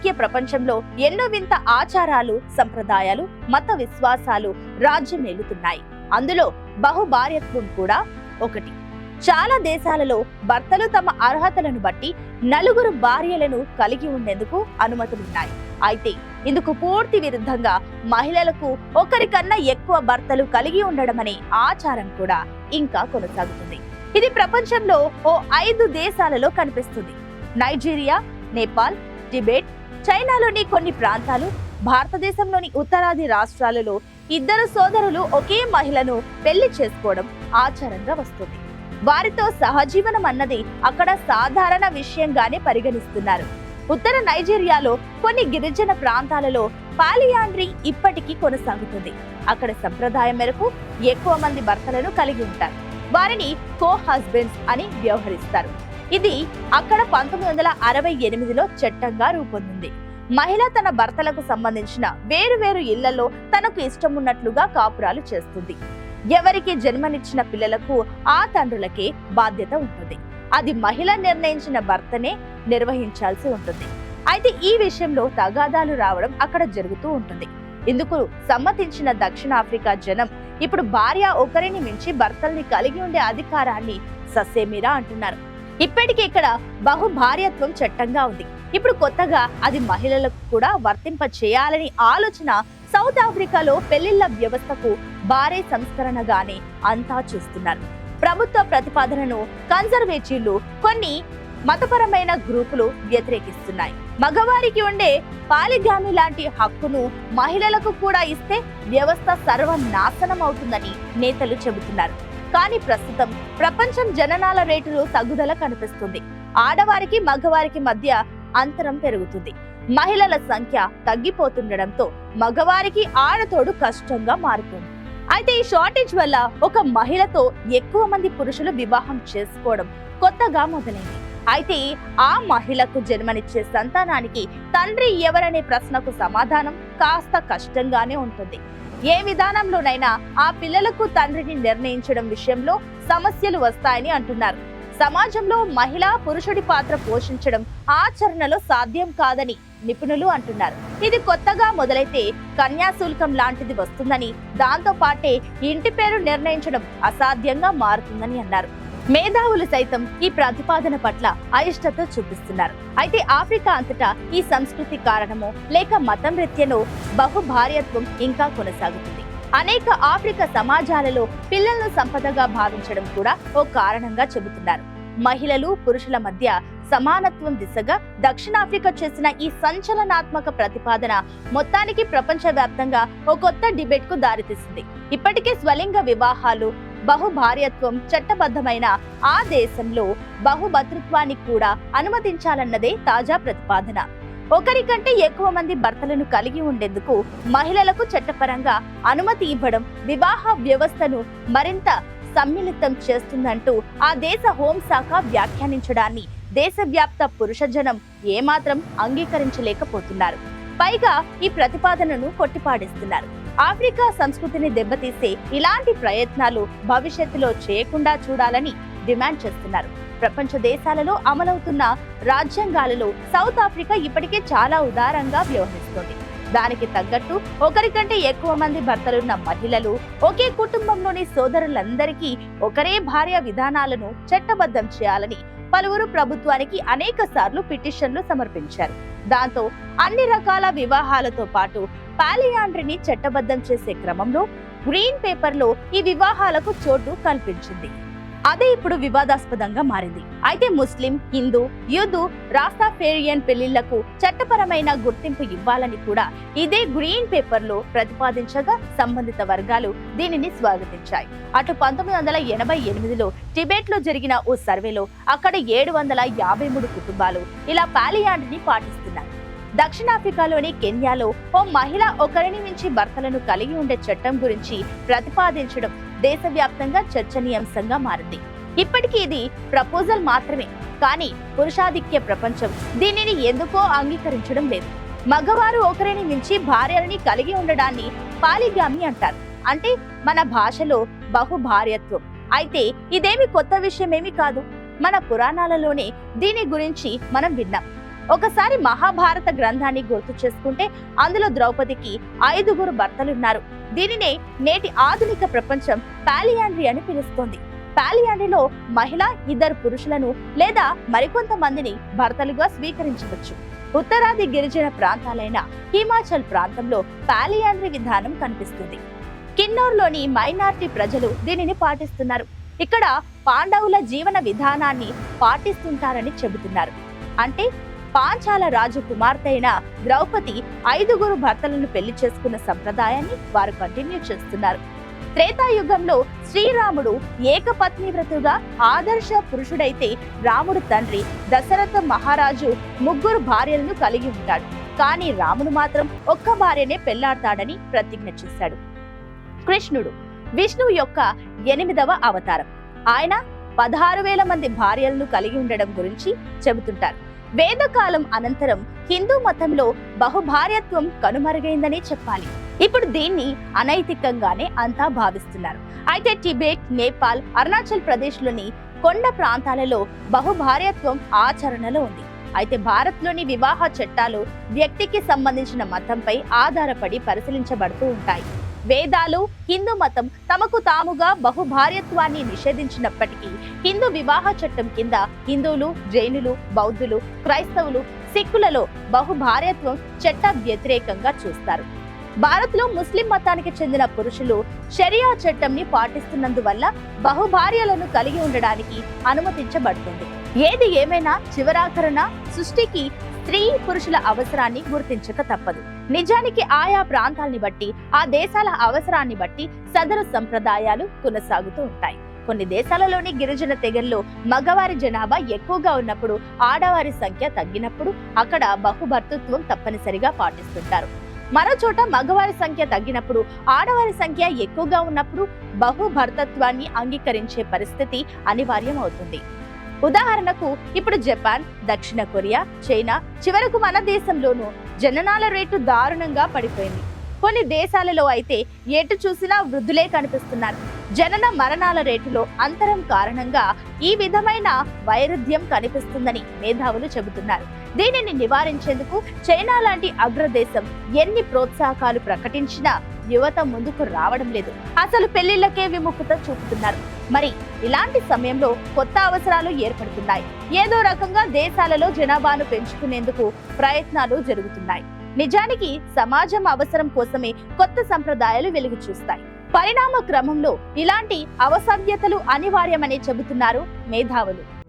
రాజకీయ ప్రపంచంలో ఎన్నో వింత ఆచారాలు సంప్రదాయాలు మత విశ్వాసాలు రాజ్యమేలుతున్నాయి అందులో బహుభార్యత్వం కూడా ఒకటి. చాలా దేశాలలో భర్తలు తమ అర్హతలను బట్టి నలుగురు భార్యలను కలిగి ఉండేందుకు అనుమతులున్నాయి. అయితే ఇందుకు పూర్తి విరుద్ధంగా మహిళలకు ఒకరికన్నా ఎక్కువ భర్తలు కలిగి ఉండడం అనే ఆచారం కూడా ఇంకా కొనసాగుతుంది. ఇది ప్రపంచంలో ఓ ఐదు దేశాలలో కనిపిస్తుంది. నైజీరియా నేపాల్ టిబెట్ చైనాలోని కొన్ని ప్రాంతాలు భారతదేశంలోని ఉత్తరాది రాష్ట్రాలలో ఇద్దరు సోదరులు ఒకే మహిళను పెళ్ళి చేసుకోవడం ఆచారంగా వస్తుంది. వారితో సహజీవనం అన్నది అక్కడ సాధారణ విషయంగానే పరిగణిస్తున్నారు. ఉత్తర నైజీరియాలో కొన్ని గిరిజన ప్రాంతాలలో పాలియాండ్రీ ఇప్పటికీ కొనసాగుతుంది. అక్కడ సంప్రదాయం మేరకు ఎక్కువ మంది భర్తలను కలిగి ఉంటారు. వారిని కో హస్బెండ్స్ అని వ్యవహరిస్తారు. ఇది అక్కడ పంతొమ్మిది వందల అరవై ఎనిమిదిలో చట్టంగా రూపొందింది. మహిళ తన భర్తలకు సంబంధించిన వేరు వేరు ఇళ్ళలో తనకు ఇష్టం ఉన్నట్లుగా కాపురాలు చేస్తుంది. ఎవరికి జన్మనిచ్చిన పిల్లలకు ఆ తండ్రులకే బాధ్యత ఉంటుంది. అది మహిళ నిర్ణయించిన భర్తనే నిర్వహించాల్సి ఉంటుంది. అయితే ఈ విషయంలో తగాదాలు రావడం అక్కడ జరుగుతూ ఉంటుంది. ఇందుకు సమ్మతించిన దక్షిణాఫ్రికా జనం ఇప్పుడు భార్య ఒకరిని మించి భర్తల్ని కలిగి ఉండే అధికారాన్ని ససేమిరా అంటున్నారు. ఇప్పటికీ ఇక్కడ బహు భార్యత్వం చట్టంగా ఉంది. ఇప్పుడు కొత్తగా అది మహిళలకు కూడా వర్తింప చేయాలని ఆలోచన సౌత్ ఆఫ్రికాలో పెళ్ళిళ్ళ వ్యవస్థకు భారీ సంస్కరణగానే అంతా చూస్తున్నారు. ప్రభుత్వ ప్రతిపాదనను కన్జర్వేటివ్లు కొన్ని మతపరమైన గ్రూపులు వ్యతిరేకిస్తున్నాయి. మగవారికి ఉండే పాలిగామి లాంటి హక్కును మహిళలకు కూడా ఇస్తే వ్యవస్థ సర్వనాశనం అవుతుందని నేతలు చెబుతున్నారు. కానీ ప్రస్తుతం ప్రపంచం జననాల రేటులో తగ్గుదల కనిపిస్తుంది. ఆడవారికి మగవారికి మధ్య అంతరం పెరుగుతుంది. మహిళల సంఖ్య తగ్గిపోతుండడంతో మగవారికి ఆడతోడు కష్టంగా మారుతుంది. అయితే ఈ షార్టేజ్ వల్ల ఒక మహిళతో ఎక్కువ మంది పురుషులు వివాహం చేసుకోవడం కొత్తగా మొదలైంది. అయితే ఆ మహిళకు జన్మనిచ్చే సంతానానికి తండ్రి ఎవరనే ప్రశ్నకు సమాధానం కాస్త కష్టంగానే ఉంటుంది. ఏ విధానంలోనైనా ఆ పిల్లలకు తండ్రిని నిర్ణయించడం విషయంలో సమస్యలు వస్తాయని అంటున్నారు. సమాజంలో మహిళ పురుషుడి పాత్ర పోషించడం ఆచరణలో సాధ్యం కాదని నిపుణులు అంటున్నారు. ఇది కొత్తగా మొదలైతే కన్యాశుల్కం లాంటిది వస్తుందని దాంతో పాటే ఇంటి పేరు నిర్ణయించడం అసాధ్యంగా మారుతుందని అన్నారు. మేధావులు సైతం ఈ ప్రతిపాదన పట్ల అయిష్టత చూపిస్తున్నారు. అయితే ఆఫ్రికా అంతటా ఈ సంస్కృతి కారణమో లేక మతం రీత్యనో బహుభార్యత్వం ఇంకా కొనసాగుతుంది. అనేక ఆఫ్రికా సమాజాలలో పిల్లలను సంపదగా భావించడం కూడా ఓ కారణంగా చెబుతున్నారు. మహిళలు పురుషుల మధ్య సమానత్వం దిశగా దక్షిణాఫ్రికా చేసిన ఈ సంచలనాత్మక ప్రతిపాదన మొత్తానికి ప్రపంచవ్యాప్తంగా ఓ కొత్త డిబేట్కు దారితీసింది. ఇప్పటికే స్వలింగ వివాహాలు బహుభార్యత్వం చట్టబద్ధమైన ఆ దేశంలో బహుభద్రత్వాన్ని కూడా అనుమతించాలన్నదే తాజా ప్రతిపాదన. ఒకరికంటే ఎక్కువ మంది భర్తలను కలిగి ఉండేందుకు మహిళలకు చట్టపరంగా అనుమతి ఇవ్వడం వివాహ వ్యవస్థను మరింత సమ్మిళితం చేస్తుందంటూ ఆ దేశ హోంశాఖ వ్యాఖ్యానించడాన్ని దేశవ్యాప్త పురుష జనం ఏమాత్రం అంగీకరించలేకపోతున్నారు. పైగా ఈ ప్రతిపాదనను కొట్టిపాడేస్తున్నారు. ఆఫ్రికా సంస్కృతిని దెబ్బతీసే ఇలాంటి ప్రయత్నాలు భవిష్యత్తులో చేయకుండా చూడాలని డిమాండ్ చేస్తున్నారు. ప్రపంచ దేశాలలో అమలవుతున్న రాజ్యాంగాలలో సౌత్ ఆఫ్రికా ఇప్పటికే చాలా ఉదారంగా వ్యవహరిస్తోంది. దానికి తగ్గట్టు ఒకరికంటే ఎక్కువ మంది భర్తలున్న మహిళలు ఒకే కుటుంబంలోని సోదరులందరికీ ఒకరే భార్య విధానాలను చట్టబద్ధం చేయాలని పలువురు ప్రభుత్వానికి అనేక సార్లు పిటిషన్లు సమర్పించారు. దాంతో అన్ని రకాల వివాహాలతో పాటు పాలియాండ్రిని చట్టబద్ధం చేసే క్రమంలో గ్రీన్ పేపర్లో ఈ వివాహాలకు చోటు కల్పించింది. అదే ఇప్పుడు వివాదాస్పదంగా మారింది. అయితే ముస్లిం హిందూ యూదు రాస్తాఫేరియన్ పెళ్ళిళ్ళకు చట్టపరమైన గుర్తింపు ఇవ్వాలని కూడా ఇదే గ్రీన్ పేపర్లో ప్రతిపాదించగా సంబంధిత వర్గాలు దీనిని స్వాగతించాయి. అటు పంతొమ్మిది వందల ఎనభై ఎనిమిదిలో టిబెట్లో జరిగిన ఓ సర్వేలో అక్కడ ఏడు వందల యాభై మూడు కుటుంబాలు ఇలా పాలియాండ్ని పాటిస్తున్నారు దక్షిణాఫ్రికాలోని కెన్యాలో ఓ మహిళ ఒకరిని మించి భర్తలను కలిగి ఉండే చట్టం గురించి ప్రతిపాదించడం దేశవ్యాప్తంగా చర్చనీయాంశంగా మారింది. ఇప్పటికీ ఇది ప్రపోజల్ మాత్రమే. కానీ పురుషాధిక్య ప్రపంచం దీనిని ఎందుకో అంగీకరించడం లేదు. మగవారు ఒకరిని మించి భార్యలని కలిగి ఉండడాన్ని పాలిగామి అంటారు. అంటే మన భాషలో బహుభార్యత్వం. అయితే ఇదేమి కొత్త విషయమేమి కాదు. మన పురాణాలలోనే దీని గురించి మనం విన్నాం. ఒకసారి మహాభారత గ్రంథాన్ని గుర్తు చేసుకుంటే అందులో ద్రౌపదికి ఐదుగురు భర్తలున్నారు. దీనినే నేటి ఆధునిక ప్రపంచం పాలియాండ్రీ అని పిలుస్తోంది. పాలియాండ్రీలో మహిళ ఇద్దరు పురుషులను లేదా మరికొంతమందిని భర్తలుగా స్వీకరించవచ్చు. ఉత్తరాది గిరిజన ప్రాంతాలైన హిమాచల్ ప్రాంతంలో పాలియాండ్రీ విధానం కనిపిస్తుంది. కిన్నౌర్లోని మైనార్టీ ప్రజలు దీనిని పాటిస్తున్నారు. ఇక్కడ పాండవుల జీవన విధానాన్ని పాటిస్తుంటారని చెబుతున్నారు. అంటే పాంచాల రాజు కుమార్తె అయిన ద్రౌపది ఐదుగురు భర్తలను పెళ్ళి చేసుకున్న సంప్రదాయాన్ని వారు కంటిన్యూ చేస్తున్నారు. త్రేతాయుగంలో శ్రీరాముడు ఏకపత్ని వ్రతుగా ఆదర్శ పురుషుడైతే రాముడు తండ్రి దశరథ మహారాజు ముగ్గురు భార్యలను కలిగి ఉంటాడు. కానీ రాముడు మాత్రం ఒక్క భార్యనే పెళ్ళాడతాడని ప్రతిజ్ఞ చేశాడు. కృష్ణుడు విష్ణువు యొక్క ఎనిమిదవ అవతారం. ఆయన పదహారు వేల మంది భార్యలను కలిగి ఉండడం గురించి చెబుతుంటారు. వేదకాలం అనంతరం హిందూ మతంలో బహుభార్యత్వం కనుమరుగైందనే చెప్పాలి. ఇప్పుడు దీన్ని అనైతికంగానే అంతా భావిస్తున్నారు. అయితే టిబెట్ నేపాల్ అరుణాచల్ ప్రదేశ్లోని కొండ ప్రాంతాలలో బహుభార్యత్వం ఆచరణలో ఉంది. అయితే భారత్లోని వివాహ చట్టాలు వ్యక్తికి సంబంధించిన మతంపై ఆధారపడి పరిశీలించబడుతూ ఉంటాయి. వేదాలు హిందూ మతం తమకు తాముగా బహుభార్యత్వాన్ని నిషేధించినప్పటికీ హిందూ వివాహ చట్టం కింద హిందువులు జైనులు బౌద్ధులు క్రైస్తవులు సిక్కులలో బహుభార్యత్వం చట్ట వ్యతిరేకంగా చూస్తారు. భారత్లో ముస్లిం మతానికి చెందిన పురుషులు షరియా చట్టంని పాటిస్తున్నందువల్ల బహుభార్యలను కలిగి ఉండడానికి అనుమతించబడుతుంది. ఏది ఏమైనా చివరాఖరణ సృష్టికి స్త్రీ పురుషుల అవసరాన్ని గుర్తించక తప్పదు. నిజానికి ఆయా ప్రాంతాల్ని బట్టి ఆ దేశాల అవసరాన్ని బట్టి సదరు సంప్రదాయాలు కొనసాగుతూ ఉంటాయి. కొన్ని దేశాలలోని గిరిజన తెగల్లో మగవారి జనాభా ఎక్కువగా ఉన్నప్పుడు ఆడవారి సంఖ్య తగ్గినప్పుడు అక్కడ బహుభర్తృత్వం తప్పనిసరిగా పాటిస్తుంటారు. మరో చోట మగవారి సంఖ్య తగ్గినప్పుడు ఆడవారి సంఖ్య ఎక్కువగా ఉన్నప్పుడు బహుభర్తత్వాన్ని అంగీకరించే పరిస్థితి అనివార్యం అవుతుంది ఉదాహరణకు ఇప్పుడు జపాన్ దక్షిణ కొరియా చైనా చివరకు మన దేశంలోనూ జననాల రేటు దారుణంగా పడిపోయింది. కొన్ని దేశాలలో అయితే ఎటు చూసినా వృద్ధులే కనిపిస్తున్నారు. జనన మరణాల రేటులో అంతరం కారణంగా ఈ విధమైన వైరుధ్యం కనిపిస్తుందని మేధావులు చెబుతున్నారు. దీనిని నివారించేందుకు చైనా లాంటి అగ్రదేశం ఎన్ని ప్రోత్సాహకాలు ప్రకటించినా యువత ముందుకు రావడం లేదు. అసలు పెళ్ళిళ్ళకే విముఖత చూపుతున్నారు. మరి ఇలాంటి సమయంలో కొత్త అవసరాలు ఏర్పడుతున్నాయి. ఏదో రకంగా దేశాలలో జనాభాను పెంచుకునేందుకు ప్రయత్నాలు జరుగుతున్నాయి. నిజానికి సమాజం అవసరం కోసమే కొత్త సంప్రదాయాలు వెలుగు చూస్తాయి పరిణామ క్రమంలో ఇలాంటి అవసభ్యతలు అనివార్యమని చెబుతున్నారు మేధావులు.